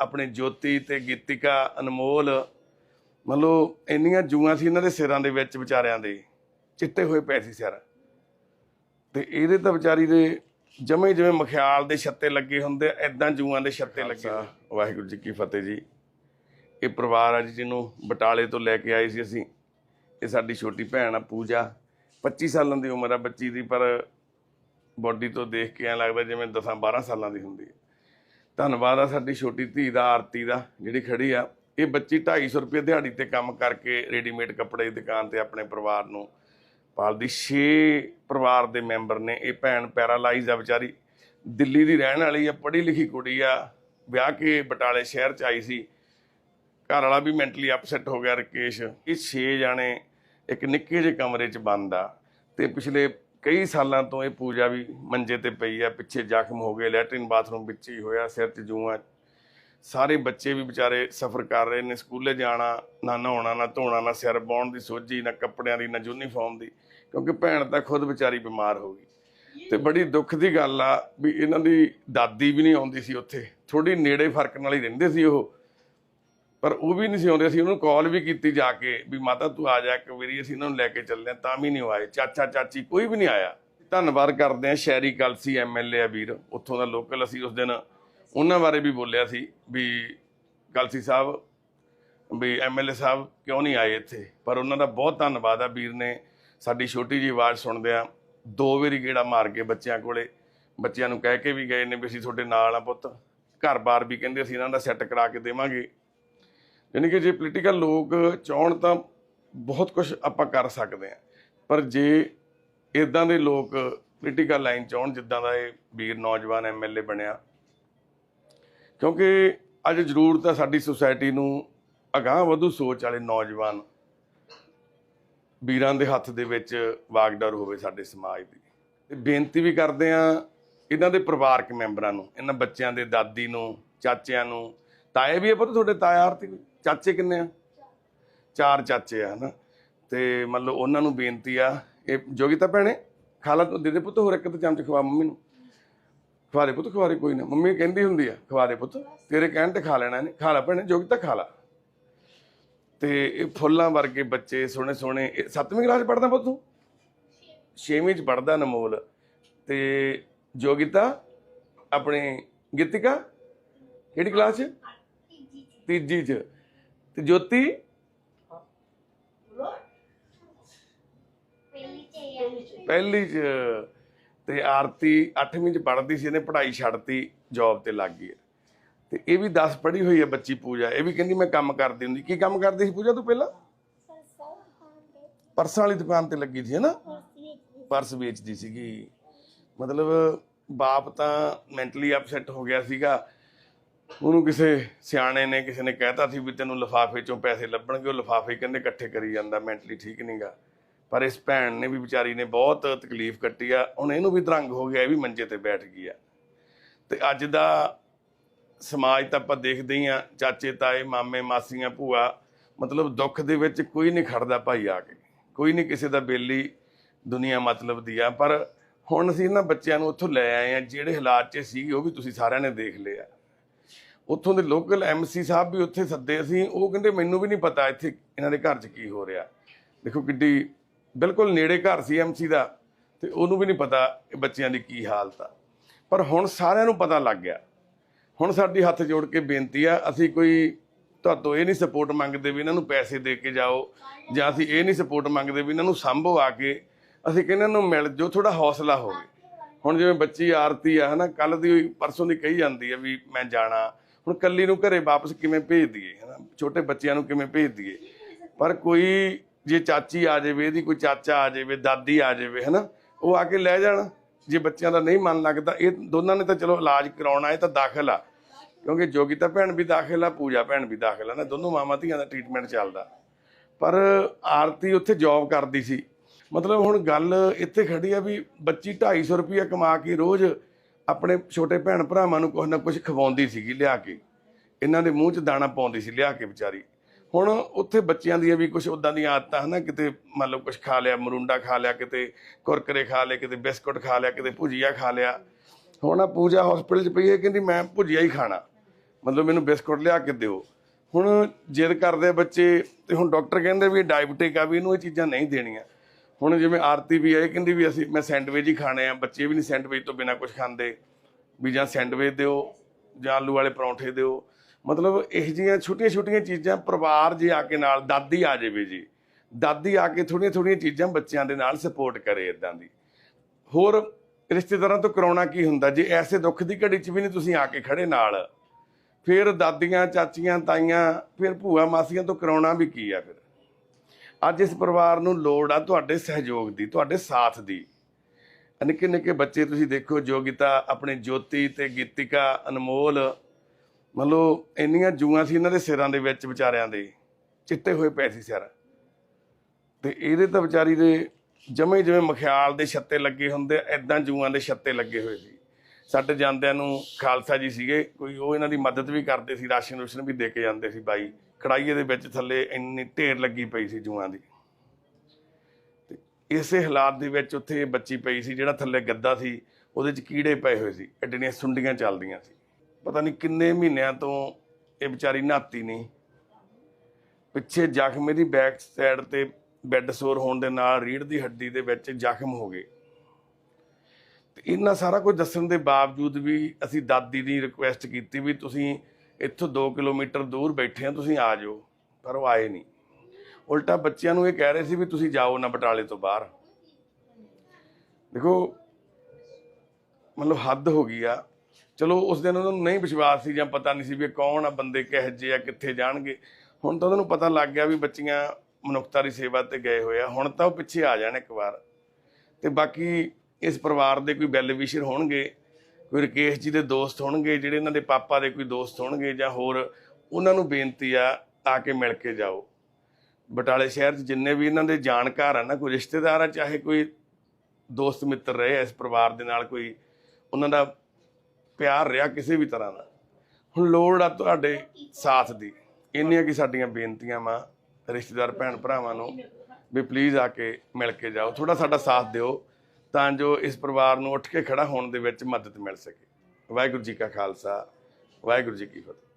ਆਪਣੇ ਜੋਤੀ ਤੇ ਗੀਤਿਕਾ ਅਨਮੋਲ ਮਤਲਬ ਇੰਨੀਆਂ ਜੂਆਂ ਸੀ ਇਹਨਾਂ ਦੇ ਸਿਰਾਂ ਦੇ ਵਿੱਚ ਵਿਚਾਰਿਆਂ ਦੇ ਚਿੱਟੇ ਹੋਏ ਪਏ ਸੀ ਸਿਰ। ਤੇ ਇਹਦੇ ਤਾਂ ਵਿਚਾਰੀ ਦੇ ਜਮੇ ਜਿਵੇਂ ਮਖਿਆਲ ਦੇ ਛੱਤੇ ਲੱਗੇ ਹੁੰਦੇ ਐਦਾਂ ਜੂਆਂ ਦੇ ਛੱਤੇ ਲੱਗੇ ਵਾਹਿਗੁਰੂ ਜੀ ਕੀ ਫਤਿਹ ਜੀ। ਇਹ ਪਰਿਵਾਰ ਆ ਜੀ ਜਿਹਨੂੰ ਬਟਾਲੇ ਤੋਂ ਲੈ ਕੇ ਆਏ ਸੀ ਅਸੀਂ। ਇਹ ਸਾਡੀ ਛੋਟੀ ਭੈਣ ਆ ਪੂਜਾ। 25 ਸਾਲਾਂ ਦੀ ਉਮਰ ਆ ਬੱਚੀ ਦੀ ਪਰ ਬੋਡੀ ਤੋਂ ਦੇਖ ਕੇ ਐ ਲੱਗਦਾ ਜਿਵੇਂ 10 12 ਸਾਲਾਂ ਦੀ ਹੁੰਦੀ ਹੈ ਧੰਨਵਾਦ ਆ ਸਾਡੀ ਛੋਟੀ ਧੀ ਦਾ, ਆਰਤੀ ਦਾ, ਜਿਹੜੀ ਖੜੀ ਆ। ਇਹ ਬੱਚੀ 250 ਰੁਪਏ ਦਿਹਾੜੀ ਤੇ ਕੰਮ ਕਰਕੇ ਰੈਡੀਮੇਡ ਕੱਪੜੇ ਦੀ ਦੁਕਾਨ ਤੇ ਆਪਣੇ ਪਰਿਵਾਰ ਨੂੰ ਪਾਲਦੀ। 6 ਪਰਿਵਾਰ ਦੇ ਮੈਂਬਰ ਨੇ, ਇਹ ਭੈਣ ਪੈਰਾਲਾਈਜ਼ ਆ ਵਿਚਾਰੀ। ਦਿੱਲੀ ਦੀ ਰਹਿਣ ਵਾਲੀ ਆ, ਪੜ੍ਹੀ ਲਿਖੀ ਕੁੜੀ ਆ। ਵਿਆਹ ਕੇ ਬਟਾਲੇ ਸ਼ਹਿਰ ਚ ਆਈ ਸੀ। ਘਰ ਵਾਲਾ ਵੀ ਮੈਂਟਲੀ ਅਪਸੈਟ ਹੋ ਗਿਆ, ਰਕੇਸ਼। ਇਹ 6 ਜਾਣੇ ਇੱਕ ਨਿੱਕੇ ਜਿਹੇ ਕਮਰੇ 'ਚ ਬੰਦ ਆ। ਤੇ ਪਿਛਲੇ ਕਈ ਸਾਲਾਂ ਤੋਂ ਇਹ ਪੂਜਾ ਵੀ ਮੰਜੇ ਤੇ ਪਈ ਆ, ਪਿੱਛੇ ਜ਼ਖਮ ਹੋ ਗਏ, ਲੈਟਰਿਨ ਬਾਥਰੂਮ ਵਿੱਚ ਹੀ ਹੋਇਆ, ਸਿਰ 'ਚ ਜੂਆਂ। ਸਾਰੇ ਬੱਚੇ ਵੀ ਵਿਚਾਰੇ ਸਫਰ ਕਰ ਰਹੇ ਨੇ, ਸਕੂਲੇ ਜਾਣਾ, ਨਾ ਨਹਾਉਣਾ, ਨਾ ਧੋਣਾ, ਨਾ ਸਿਰ ਬਾਉਣ ਦੀ ਸੋਝੀ, ਨਾ ਕੱਪੜਿਆਂ ਦੀ, ਨਾ ਯੂਨੀਫਾਰਮ ਦੀ, ਕਿਉਂਕਿ ਭੈਣ ਤਾਂ ਖੁਦ ਵਿਚਾਰੀ ਬਿਮਾਰ ਹੋ ਗਈ। ਤੇ ਬੜੀ ਦੁੱਖ ਦੀ ਗੱਲ ਆ ਵੀ ਇਹਨਾਂ ਦੀ ਦਾਦੀ ਵੀ ਨਹੀਂ ਆਉਂਦੀ ਸੀ ਉੱਥੇ ਥੋੜੀ ਨੇੜੇ ਫ਼ਰਕ ਨਾਲ ਹੀ ਰਹਿੰਦੇ ਸੀ ਉਹ। ਪਰ ਉਹ ਵੀ ਨਹੀਂ ਸੀ ਆਉਂਦੇ, ਅਸੀਂ ਉਹਨੂੰ ਕਾਲ ਵੀ ਕੀਤੀ ਜਾ ਕੇ ਵੀ ਮਾਤਾ ਤੂੰ ਆ ਜਾ ਇੱਕ ਵਾਰੀ, ਅਸੀਂ ਇਹਨਾਂ ਨੂੰ ਲੈ ਕੇ ਚੱਲਦੇ ਹਾਂ, ਤਾਂ ਵੀ ਨਹੀਂ ਉਹ ਆਏ। ਚਾਚਾ, ਚਾਚੀ ਕੋਈ ਵੀ ਨਹੀਂ ਆਇਆ। ਧੰਨਵਾਦ ਕਰਦੇ ਆ ਸ਼ਹਿਰੀ ਕਲਸੀ ਐਮਐਲਏ ਆ ਵੀਰ, ਉੱਥੋਂ ਦਾ ਲੋਕਲ ਅਸੀਂ ਉਸ ਦਿਨ ਉਹਨਾਂ ਬਾਰੇ ਵੀ ਬੋਲਿਆ ਸੀ ਵੀ ਕਲਸੀ ਸਾਹਿਬ, ਵੀ ਐਮਐਲਏ ਸਾਹਿਬ ਕਿਉਂ ਨਹੀਂ ਆਏ ਇੱਥੇ? ਪਰ ਉਹਨਾਂ ਦਾ ਬਹੁਤ ਧੰਨਵਾਦ ਆ ਵੀਰ ਨੇ, ਸਾਡੀ ਛੋਟੀ ਜੀ ਆਵਾਜ਼ ਸੁਣਦੇ ਸੁਣਦਿਆਂ ਦੋ ਵਾਰੀ ਗੇੜਾ ਮਾਰ ਕੇ ਬੱਚਿਆਂ ਕੋਲੇ, ਬੱਚਿਆਂ ਨੂੰ ਕਹਿ ਕੇ ਵੀ ਗਏ ਨੇ ਵੀ ਅਸੀਂ ਤੁਹਾਡੇ ਨਾਲ ਆ ਪੁੱਤ। ਘਰ-ਬਾਰ ਵੀ ਕਹਿੰਦੇ ਅਸੀਂ ਇਹਨਾਂ ਦਾ ਸੈੱਟ ਕਰਾ ਕੇ ਦੇਵਾਂਗੇ। ਯਾਨੀ ਕਿ ਜੇ ਪੋਲੀਟੀਕਲ ਲੋਕ ਚਾਹਣ ਤਾਂ ਬਹੁਤ ਕੁਝ ਆਪਾਂ ਕਰ ਸਕਦੇ ਆ ਪਰ ਜੇ ਇਦਾਂ ਦੇ ਲੋਕ ਪੋਲੀਟੀਕਲ ਲਾਈਨ ਚਾਹਣ, ਜਿੱਦਾਂ ਦਾ ਇਹ ਵੀਰ ਨੌਜਵਾਨ ਐਮਐਲਏ ਬਣਿਆ, ਕਿਉਂਕਿ ਅੱਜ ਜ਼ਰੂਰਤ ਹੈ ਸਾਡੀ ਸੁਸਾਇਟੀ ਨੂੰ ਅਗਾਹ ਵਧੂ ਸੋਚ ਵਾਲੇ ਨੌਜਵਾਨ ਵੀਰਾਂ ਦੇ ਹੱਥ ਦੇ ਵਿੱਚ ਵਾਗਡਰ ਹੋਵੇ ਸਾਡੇ ਸਮਾਜ ਦੀ ਤੇ ਬੇਨਤੀ ਵੀ ਕਰਦੇ ਆ ਇਹਨਾਂ ਦੇ ਪਰਿਵਾਰਕ ਮੈਂਬਰਾਂ ਨੂੰ, ਇਹਨਾਂ ਬੱਚਿਆਂ ਦੇ ਦਾਦੀ ਨੂੰ, ਚਾਚਿਆਂ ਨੂੰ, ਤਾਏ ਵੀ ਆ ਪੁੱਤ, ਤੁਹਾਡੇ ਤਾਇਆ ਆਰਤੀ ਕੋਈ? ਚਾਚੇ ਕਿੰਨੇ ਆ? ਚਾਰ ਚਾਚੇ ਆ, ਹਨਾ? ਤੇ ਮਤਲਬ ਉਹਨਾਂ ਨੂੰ ਬੇਨਤੀ ਆ, ਇਹ ਜੋਗਿਤਾ ਭੈਣੇ, ਖਾ ਲਾ ਦੇ ਦੇ ਪੁੱਤ ਹੋਰ ਇੱਕ ਤੇ ਚਮਚ ਖਵਾ ਮੰਮੀ ਨੂੰ। ਖਵਾ ਦੇ ਪੁੱਤ, ਖਵਾ ਦੇ, ਕੋਈ ਨਾ। ਮੰਮੀ ਕਹਿੰਦੀ ਹੁੰਦੀ ਆ, ਖਵਾ ਦੇ ਪੁੱਤ, ਤੇਰੇ ਕਹਿਣ ਤੇ ਖਾ ਲੈਣਾ ਇਹਨੇ। ਖਾ ਲਾ ਭੈਣੇ ਜੋਗਿਤਾ ਖਾ ਲਾ। ਤੇ ਇਹ ਫੁੱਲਾਂ ਵਰਗੇ ਬੱਚੇ, ਸੋਹਣੇ ਸੋਹਣੇ, ਇਹ ਸੱਤਵੀਂ ਕਲਾਸ ਪੜਦਾ ਪੁੱਤ ਤੂੰ? ਛੇਵੀਂ ਚ ਪੜਦਾ ਅਨਮੋਲ। ਤੇ ਜੋਗਿਤਾ ਆਪਣੇ ਗੀਤਿਕਾ? ਕਿਹੜੀ ਕਲਾਸ ਚ? ਤੀਜੀ ਚ। ਤੇ ਜੋਤੀ? ਪਹਿਲੀ ਚ, ਤੇ ਆਰਤੀ 8ਵੀਂ ਚ ਪੜ੍ਹਦੀ ਸੀ, ਇਹਨੇ ਪੜ੍ਹਾਈ ਛੱਡਤੀ ਜੌਬ ਤੇ ਲੱਗ ਗਈ ਤੇ ਇਹ ਵੀ 10 ਪੜ੍ਹੀ ਹੋਈ ਹੈ ਬੱਚੀ ਪੂਜਾ, ਇਹ ਵੀ ਕਹਿੰਦੀ ਮੈਂ ਕੰਮ ਕਰਦੀ ਹੁੰਦੀ। ਕੀ ਕੰਮ ਕਰਦੀ ਸੀ ਪੂਜਾ ਤੂੰ ਪਹਿਲਾਂ? ਪਰਸਾਂ ਵਾਲੀ ਦੁਕਾਨ ਤੇ ਲੱਗੀ ਸੀ ਨਾ ਪਰਸ ਵੇਚਦੀ ਸੀਗੀ। ਮਤਲਬ ਬਾਪ ਤਾਂ ਮੈਂਟਲੀ ਅਪਸੈਟ ਹੋ ਗਿਆ ਸੀਗਾ। ਉਹਨੂੰ ਕਿਸੇ ਸਿਆਣੇ ਨੇ, ਕਿਸੇ ਨੇ ਕਹਿਤਾ ਸੀ ਵੀ ਤੈਨੂੰ ਲਿਫਾਫੇ ਚੋਂ ਪੈਸੇ ਲੱਭਣਗੇ, ਉਹ ਲਿਫਾਫੇ ਕਹਿੰਦੇ ਇਕੱਠੇ ਕਰੀ ਜਾਂਦਾ, ਮੈਂਟਲੀ ਠੀਕ ਨਹੀਂਗਾ ਪਰ ਇਸ ਭੈਣ ਨੇ ਵੀ ਵਿਚਾਰੀ ਨੇ ਬਹੁਤ ਤਕਲੀਫ ਕੱਟੀ ਆ, ਹੁਣ ਇਹਨੂੰ ਵੀ ਦਰੰਗ ਹੋ ਗਿਆ, ਇਹ ਵੀ ਮੰਜੇ ਤੇ ਬੈਠ ਗਈ ਆ। ਤੇ ਅੱਜ ਦਾ ਸਮਾਜ ਤਾਂ ਆਪਾਂ ਦੇਖਦੇ ਹੀ ਆ, ਚਾਚੇ, ਤਾਏ, ਮਾਮੇ, ਮਾਸੀਆਂ, ਭੂਆ, ਮਤਲਬ ਦੁੱਖ ਦੇ ਵਿੱਚ ਕੋਈ ਨਹੀਂ ਖੜਦਾ ਭਾਈ ਆ ਕੇ, ਕੋਈ ਨਹੀਂ ਕਿਸੇ ਦਾ ਬੇਲੀ ਦੁਨੀਆ ਮਤਲਬ ਦੀ ਆ। ਪਰ ਹੁਣ ਅਸੀਂ ਇਹਨਾਂ ਬੱਚਿਆਂ ਨੂੰ ਉੱਥੋਂ ਲੈ ਆਏ ਆ, ਜਿਹੜੇ ਹਾਲਾਤ 'ਚ ਸੀਗੇ, ਉਹ ਵੀ ਤੁਸੀਂ ਸਾਰਿਆਂ ਨੇ ਦੇਖ ਲਿਆ ਉੱਥੋਂ ਦੇ ਲੋਕਲ ਐਮਸੀ ਸਾਹਿਬ ਵੀ ਉੱਥੇ ਸੱਦੇ ਅਸੀਂ, ਉਹ ਕਹਿੰਦੇ ਮੈਨੂੰ ਵੀ ਨਹੀਂ ਪਤਾ ਇੱਥੇ ਇਹਨਾਂ ਦੇ ਘਰ 'ਚ ਕੀ ਹੋ ਰਿਹਾ। ਦੇਖੋ ਕਿੱਡੀ ਬਿਲਕੁਲ ਨੇੜੇ ਘਰ ਸੀ ਐਮਸੀ ਦਾ ਤੇ ਉਹਨੂੰ ਵੀ ਨਹੀਂ ਪਤਾ ਬੱਚਿਆਂ ਦੀ ਕੀ ਹਾਲਤ ਆ। ਪਰ ਹੁਣ ਸਾਰਿਆਂ ਨੂੰ ਪਤਾ ਲੱਗ ਗਿਆ। ਹੁਣ ਸਾਡੀ ਹੱਥ ਜੋੜ ਕੇ ਬੇਨਤੀ ਆ, ਅਸੀਂ ਕੋਈ ਤੁਹਾਤੋਂ ਇਹ ਨਹੀਂ ਸਪੋਰਟ ਮੰਗਦੇ ਵੀ ਇਹਨਾਂ ਨੂੰ ਪੈਸੇ ਦੇ ਕੇ ਜਾਓ, ਜਾਂ ਅਸੀਂ ਇਹ ਨਹੀਂ ਸਪੋਰਟ ਮੰਗਦੇ ਵੀ ਇਹਨਾਂ ਨੂੰ ਸੰਭੋ ਆ ਕੇ, ਅਸੀਂ ਕਹਿੰਦੇ ਨੂੰ ਮਿਲ ਜੋ ਥੋੜਾ ਹੌਸਲਾ ਹੋਵੇ। ਹੁਣ ਜਿਵੇਂ ਬੱਚੀ ਆਰਤੀ ਆ, ਹਨਾ ਕੱਲ ਦੀ ਪਰਸੋਂ ਦੀ ਕਹੀ ਜਾਂਦੀ ਆ ਵੀ ਮੈਂ ਜਾਣਾ ਹੁਣ ਕੱਲੀ ਨੂੰ ਘਰੇ ਵਾਪਸ ਕਿਵੇਂ ਭੇਜ ਦਈਏ, ਹਨਾ? ਛੋਟੇ ਬੱਚਿਆਂ ਨੂੰ ਕਿਵੇਂ ਭੇਜ ਦਈਏ? ਪਰ ਕੋਈ ਜੇ ਚਾਚੀ ਆ ਜਾਵੇ, ਇਹਦੀ ਕੋਈ ਚਾਚਾ ਆ ਜਾਵੇ, ਦਾਦੀ ਆ ਜਾਵੇ, ਹਨਾ? ਉਹ ਆ ਕੇ ਲੈ ਜਾਣ। ਜੇ ਬੱਚਿਆਂ ਦਾ ਨਹੀਂ ਮਨ ਲੱਗਦਾ, ਇਹ ਦੋਨਾਂ ਨੇ ਤਾਂ ਚਲੋ ਇਲਾਜ ਕਰਾਉਣਾ, ਇਹ ਤਾਂ ਦਾਖਲ ਆ। ਕਿਉਂਕਿ ਜੋਗਿਤਾ ਭੈਣ ਵੀ ਦਾਖਲ ਆ, ਪੂਜਾ ਭੈਣ ਵੀ ਦਾਖਲ ਆ, ਨਾ? ਦੋਨੋਂ ਮਾਮਾ ਧੀਆਂ ਦਾ ਟ੍ਰੀਟਮੈਂਟ ਚੱਲਦਾ। ਪਰ ਆਰਤੀ ਉੱਥੇ ਜੌਬ ਕਰਦੀ ਸੀ। ਮਤਲਬ ਹੁਣ ਗੱਲ ਇੱਥੇ ਖੜੀ ਆ ਵੀ ਬੱਚੀ 250 ਰੁਪਇਆ ਕਮਾ ਕੇ ਰੋਜ਼ ਆਪਣੇ ਛੋਟੇ ਭੈਣ ਭਰਾਵਾਂ ਨੂੰ ਕੁਝ ਨਾ ਕੁਝ ਖਵਾਉਂਦੀ ਸੀਗੀ ਲਿਆ ਕੇ। ਇਹਨਾਂ ਦੇ ਮੂੰਹ 'ਚ ਦਾਣਾ ਪਾਉਂਦੀ ਸੀ ਲਿਆ ਕੇ ਵਿਚਾਰੀ। ਹੁਣ ਉੱਥੇ ਬੱਚਿਆਂ ਦੀਆਂ ਵੀ ਕੁਝ ਉਦਾਂ ਦੀਆਂ ਆਦਤਾਂ ਹਨਾ, ਕਿਤੇ ਮੰਨ ਲਓ ਕੁਝ ਖਾ ਲਿਆ, ਮਰੂੰਡਾ ਖਾ ਲਿਆ, ਕਿਤੇ ਕੁਰਕਰੇ ਖਾ ਲਏ, ਕਿਤੇ ਬਿਸਕੁਟ ਖਾ ਲਿਆ, ਕਿਤੇ ਭੁਜੀਆ ਖਾ ਲਿਆ। ਹੁਣ ਆ ਪੂਜਾ ਹਸਪੀਟਲ 'ਚ ਪਈ ਹੈ, ਕਹਿੰਦੀ ਮੈਂ ਭੁਜੀਆ ਹੀ ਖਾਣਾ। ਮਤਲਬ ਮੈਨੂੰ ਬਿਸਕੁਟ ਲਿਆ ਕੇ ਦਿਓ। ਹੁਣ ਜਿੱਦ ਕਰਦੇ ਆ ਬੱਚੇ, ਤੇ ਹੁਣ ਡਾਕਟਰ ਕਹਿੰਦੇ ਵੀ ਡਾਇਬਟਿਕ ਆ, ਵੀ ਇਹਨੂੰ ਇਹ ਚੀਜ਼ਾਂ ਨਹੀਂ ਦੇਣੀਆਂ। ਹੁਣ ਜਿਵੇਂ ਆਰਤੀ ਵੀ ਆ ਇਹ ਕਹਿੰਦੀ ਵੀ ਅਸੀਂ, ਮੈਂ ਸੈਂਡਵਿਚ ਹੀ ਖਾਣੇ ਆ, ਬੱਚੇ ਵੀ ਨਹੀਂ ਸੈਂਡਵਿਚ ਤੋਂ ਬਿਨਾ ਕੁਝ ਖਾਂਦੇ। ਵੀ ਜਾਂ ਸੈਂਡਵਿਚ ਦਿਓ, ਜਾਂ ਆਲੂ ਵਾਲੇ ਪਰੌਂਠੇ ਦਿਓ। ਮਤਲਬ ਇਹ ਜਿਹੀਆਂ ਛੋਟੀਆਂ ਛੋਟੀਆਂ ਚੀਜ਼ਾਂ ਪਰਿਵਾਰ ਜੇ ਆ ਕੇ ਨਾਲ, ਦਾਦੀ ਆ ਜਾਵੇ ਜੀ। ਦਾਦੀ ਆ ਕੇ ਥੋੜੀਆਂ ਥੋੜੀਆਂ ਚੀਜ਼ਾਂ ਬੱਚਿਆਂ ਦੇ ਨਾਲ ਸਪੋਰਟ ਕਰੇ ਇਦਾਂ ਦੀ। ਹੋਰ, ਰਿਸ਼ਤੇਦਾਰਾਂ ਤੋਂ ਕਰਾਉਣਾ ਕੀ ਹੁੰਦਾ? ਜੇ ਐਸੇ ਦੁੱਖ ਦੀ ਘੜੀ 'ਚ ਵੀ ਨਹੀਂ ਤੁਸੀਂ ਆ ਕੇ ਖੜੇ ਨਾਲ, ਫਿਰ ਦਾਦੀਆਂ, ਚਾਚੀਆਂ, ਤਾਈਆਂ, ਫਿਰ ਭੂਆ ਮਾਸੀਆਂ ਤੋਂ ਕਰਾਉਣਾ ਵੀ ਕੀ ਆ ਫਿਰ? ਅੱਜ ਇਸ ਪਰਿਵਾਰ ਨੂੰ ਲੋੜ ਆ ਤੁਹਾਡੇ ਸਹਿਯੋਗ ਦੀ, ਤੁਹਾਡੇ ਸਾਥ ਦੀ। ਨਿੱਕੇ ਨਿੱਕੇ ਬੱਚੇ ਤੁਸੀਂ ਦੇਖੋ, ਜੋਗਿਤਾ, ਆਪਣੇ ਜੋਤੀ ਤੇ ਗੀਤਿਕਾ, ਅਨਮੋਲ ਮਤਲਬ ਇੰਨੀਆਂ ਜੂਆਂ ਸੀ ਇਹਨਾਂ ਦੇ ਸਿਰਾਂ ਦੇ ਵਿੱਚ ਵਿਚਾਰਿਆਂ ਦੇ, ਚਿੱਟੇ ਹੋਏ ਪਏ ਸੀ ਸਿਰ। ਤੇ ਇਹਦੇ ਤਾਂ ਵਿਚਾਰੀ ਦੇ ਜਮੇ ਜਿਵੇਂ ਮਖਿਆਲ ਦੇ ਛੱਤੇ ਲੱਗੇ ਹੁੰਦੇ ਐਦਾਂ ਜੂਆਂ ਦੇ ਛੱਤੇ ਲੱਗੇ ਹੋਏ ਸੀ। ਸਾਡੇ ਜਾਂਦਿਆਂ ਨੂੰ ਖਾਲਸਾ ਜੀ ਸੀਗੇ, ਕੋਈ ਉਹ ਇਹਨਾਂ ਦੀ ਮਦਦ ਵੀ ਕਰਦੇ ਸੀ, ਰਾਸ਼ਨ ਰੂਸ਼ਨ ਵੀ ਦੇ ਕੇ ਜਾਂਦੇ ਸੀ ਬਾਈ। ਕੜਾਈਏ ਦੇ ਵਿੱਚ ਥੱਲੇ ਇੰਨੀ ਢੇਰ ਲੱਗੀ ਪਈ ਸੀ ਜੂਆਂ ਦੀ। ਤੇ ਇਸੇ ਹਾਲਾਤ ਦੇ ਵਿੱਚ ਉੱਥੇ ਇਹ ਬੱਚੀ ਪਈ ਸੀ ਜਿਹੜਾ ਥੱਲੇ ਗੱਦਾ ਸੀ, ਉਹਦੇ 'ਚ ਕੀੜੇ ਪਏ ਹੋਏ ਸੀ, ਐਡੀਆਂ ਸੁੰਡੀਆਂ ਚੱਲਦੀਆਂ ਸੀ। ਪਤਾ ਨਹੀਂ ਕਿੰਨੇ ਮਹੀਨਿਆਂ ਤੋਂ ਇਹ ਵਿਚਾਰੀ ਨਹਾਤੀ ਨਹੀਂ। ਪਿੱਛੇ ਜ਼ਖਮ ਇਹਦੀ ਬੈਕ ਸਾਈਡ ਤੇ ਬੈੱਡ ਸੋਰ ਹੋਣ ਦੇ ਨਾਲ ਰੀੜ ਦੀ ਹੱਡੀ ਦੇ ਵਿੱਚ ਜ਼ਖਮ ਹੋ ਗਏ। ਤੇ ਇਹਨਾਂ ਸਾਰਾ ਕੁਝ ਦੱਸਣ ਦੇ ਬਾਵਜੂਦ ਵੀ ਅਸੀਂ ਦਾਦੀ ਦੀ ਰਿਕੁਐਸਟ ਕੀਤੀ ਵੀ ਤੁਸੀਂ ਇੱਥੋਂ 2 ਕਿਲੋਮੀਟਰ ਦੂਰ ਬੈਠੇ ਆ, ਤੁਸੀਂ ਆ ਜਾਓ। ਪਰ ਉਹ ਆਏ ਨਹੀਂ। ਉਲਟਾ ਬੱਚਿਆਂ ਨੂੰ ਇਹ ਕਹਿ ਰਹੇ ਸੀ ਵੀ ਤੁਸੀਂ ਜਾਓ ਨਾ ਬਟਾਲੇ ਤੋਂ ਬਾਹਰ। ਦੇਖੋ, ਮਤਲਬ ਹੱਦ ਹੋ ਗਈ ਆ। ਚਲੋ, ਉਸ ਦਿਨ ਉਹਨਾਂ ਨੂੰ ਨਹੀਂ ਵਿਸ਼ਵਾਸ ਸੀ ਜਾਂ ਪਤਾ ਨਹੀਂ ਸੀ ਵੀ ਕੌਣ ਆ, ਬੰਦੇ ਕਿਹੋ ਜਿਹੇ ਆ, ਕਿੱਥੇ ਜਾਣਗੇ। ਹੁਣ ਤਾਂ ਉਹਨਾਂ ਨੂੰ ਪਤਾ ਲੱਗ ਗਿਆ ਵੀ ਬੱਚੀਆਂ ਮਨੁੱਖਤਾ ਦੀ ਸੇਵਾ ਤੇ ਗਏ ਹੋਏ ਆ। ਹੁਣ ਤਾਂ ਉਹ ਪਿੱਛੇ ਆ ਜਾਣ ਇੱਕ ਵਾਰ। ਤੇ ਬਾਕੀ ਇਸ ਪਰਿਵਾਰ ਦੇ ਕੋਈ ਬੈਲ ਵਿਸ਼ਰ ਹੋਣਗੇ ਕੋਈ ਰਕੇਸ਼ ਜੀ ਦੇ ਦੋਸਤ ਹੋਣਗੇ, ਜਿਹੜੇ ਇਹਨਾਂ ਦੇ ਪਾਪਾ ਦੇ ਕੋਈ ਦੋਸਤ ਹੋਣਗੇ ਜਾਂ ਹੋਰ, ਉਹਨਾਂ ਨੂੰ ਬੇਨਤੀ ਆ ਆ ਕੇ ਮਿਲ ਕੇ ਜਾਓ। ਬਟਾਲੇ ਸ਼ਹਿਰ 'ਚ ਜਿੰਨੇ ਵੀ ਇਹਨਾਂ ਦੇ ਜਾਣਕਾਰ ਆ ਨਾ, ਕੋਈ ਰਿਸ਼ਤੇਦਾਰ ਆ, ਚਾਹੇ ਕੋਈ ਦੋਸਤ ਮਿੱਤਰ ਰਹੇ, ਇਸ ਪਰਿਵਾਰ ਦੇ ਨਾਲ ਕੋਈ ਉਹਨਾਂ ਦਾ ਪਿਆਰ ਰਿਹਾ ਕਿਸੇ ਵੀ ਤਰ੍ਹਾਂ ਦਾ। ਹੁਣ ਲੋੜ ਆ ਤੁਹਾਡੇ ਸਾਥ ਦੀ। ਇੰਨੀਆਂ ਕੀ ਸਾਡੀਆਂ ਬੇਨਤੀਆਂ ਵਾ, ਰਿਸ਼ਤੇਦਾਰ, ਭੈਣ ਭਰਾਵਾਂ ਨੂੰ ਵੀ ਪਲੀਜ਼ ਆ ਕੇ ਮਿਲ ਕੇ ਜਾਓ। ਥੋੜਾ ਸਾਡਾ ਸਾਥ ਦਿਓ। ਤਾਂ ਜੋ ਇਸ ਪਰਿਵਾਰ ਨੂੰ ਉੱਠ ਕੇ ਖੜਾ ਹੋਣ ਦੇ ਵਿੱਚ ਮਦਦ ਮਿਲ ਸਕੇ। ਵਾਹਿਗੁਰੂ ਜੀ ਕਾ ਖਾਲਸਾ, ਵਾਹਿਗੁਰੂ ਜੀ ਕੀ ਫਤਿਹ।